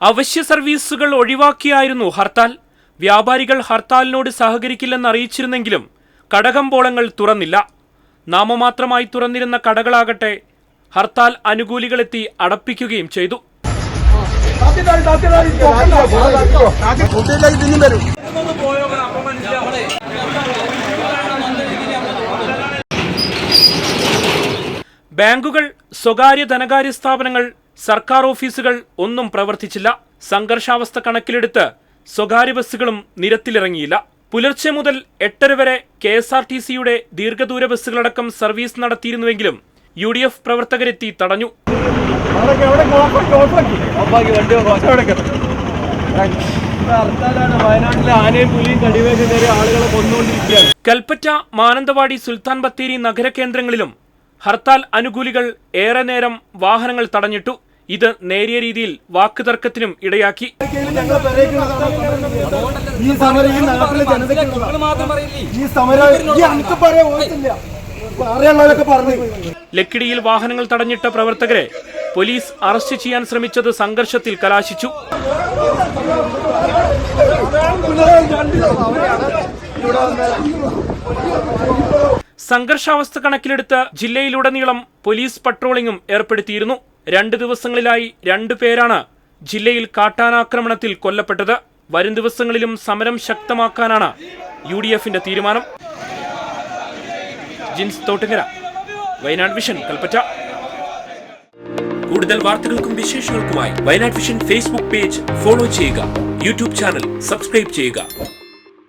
അവശ്യ സർവീസുകൾ ഒഴിവാക്കിയായിരുന്നു ഹർത്താൽ വ്യാപാരികൾ ഹർത്താലിനോട് സഹകരിക്കില്ലെന്ന് അറിയിച്ചിരുന്നെങ്കിലും കടകമ്പോളങ്ങൾ തുറന്നില്ല നാമമാത്രമായി തുറന്നിരുന്ന കടകളാകട്ടെ ഹർത്താൽ അനുകൂലികളെത്തി അടപ്പിക്കുകയും ചെയ്തു ബാങ്കുകൾ സ്വകാര്യ ധനകാര്യ സ്ഥാപനങ്ങൾ സർക്കാർ ഓഫീസുകൾ ഒന്നും പ്രവർത്തിച്ചില്ല. സംഘർഷാവസ്ഥ കണക്കിലെടുത്ത് സ്വകാര്യ ബസ്സുകളും നിരത്തിലിറങ്ങിയില്ല. പുലർച്ചെ മുതൽ എട്ടര വരെ കെ എസ് ആർ ടി സിയുടെ ദീർഘദൂര ബസ്സുകളടക്കം സർവീസ് നടത്തിയിരുന്നുവെങ്കിലും യു ഡി എഫ് പ്രവർത്തകരെത്തി തടഞ്ഞു. കൽപ്പറ്റ മാനന്തവാടി സുൽത്താൻ ബത്തേരി നഗരകേന്ദ്രങ്ങളിലും ഹർത്താൽ അനുകൂലികൾ ഏറെ നേരം വാഹനങ്ങൾ തടഞ്ഞിട്ടു. ഇത് നേരിയ രീതിയിൽ വാക്കുതർക്കത്തിനും ഇടയാക്കി. ഈ സമരം ഈ നാട്ടിലെ ജനതയ്ക്കുള്ളതാ. ഈ സമരം ഈ അനക്ക് പറയാൻ പോകത്തില്ല അറിയാനുള്ളവരൊക്കെ പറഞ്ഞു. ലക്കിടിയിൽ വാഹനങ്ങൾ തടഞ്ഞിട്ട പ്രവർത്തകരെ പോലീസ് അറസ്റ്റ് ചെയ്യാൻ ശ്രമിച്ചത് സംഘർഷത്തിൽ കലാശിച്ചു. സംഘർഷാവസ്ഥ കണക്കിലെടുത്ത് ജില്ലയിലുടനീളം പോലീസ് പട്രോളിംഗും ഏർപ്പെടുത്തിയിരുന്നു. രണ്ട് ദിവസങ്ങളിലായി രണ്ടു പേരാണ് ജില്ലയിൽ കാട്ടാനാക്രമണത്തിൽ കൊല്ലപ്പെട്ടത്. വരും ദിവസങ്ങളിലും സമരം ശക്തമാക്കാനാണ് യു ഡി എഫിന്റെ തീരുമാനം. ജിൻസ് തോട്ടുകര വയനാട് വിഷൻ കൽപ്പറ്റ. കൂടുതൽ വാർത്തകൾക്കും വിശേഷങ്ങൾക്കുമായി Wayanad vision Facebook page follow ചെയ്യുക. യൂട്യൂബ് ചാനൽ സബ്സ്ക്രൈബ് ചെയ്യുക.